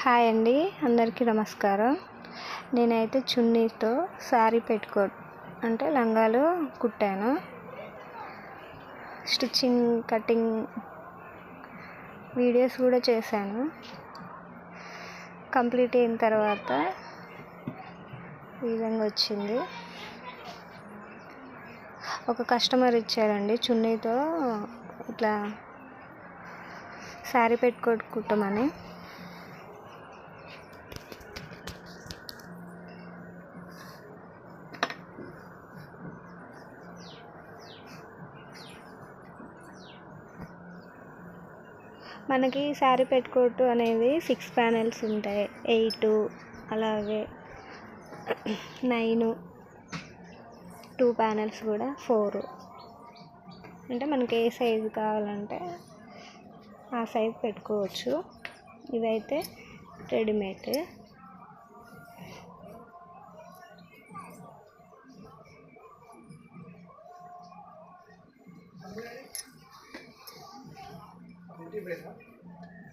Hi అండి అందరికీ నమస్కారం. నేనైతే చున్నీతో శారీ పెట్టుకో అంటే లంగాలు కుట్టాను. స్టిచ్చింగ్ కటింగ్ వీడియోస్ కూడా చేశాను. కంప్లీట్ అయిన తర్వాత ఈ విధంగా వచ్చింది. ఒక కస్టమర్ ఇచ్చారండి చున్నీతో ఇట్లా శారీ పెట్టుకోట్టుకుంటామని మనకి శారీ పెట్టుకోటు అనేది సిక్స్ ప్యానెల్స్ ఉంటాయి. ఎయిట్ అలాగే నైన్ టూ ప్యానెల్స్ కూడా ఫోర్ అంటే మనకి ఏ సైజు కావాలంటే ఆ సైజు పెట్టుకోవచ్చు. ఇదైతే రెడీమేడ్ मोटिवेट है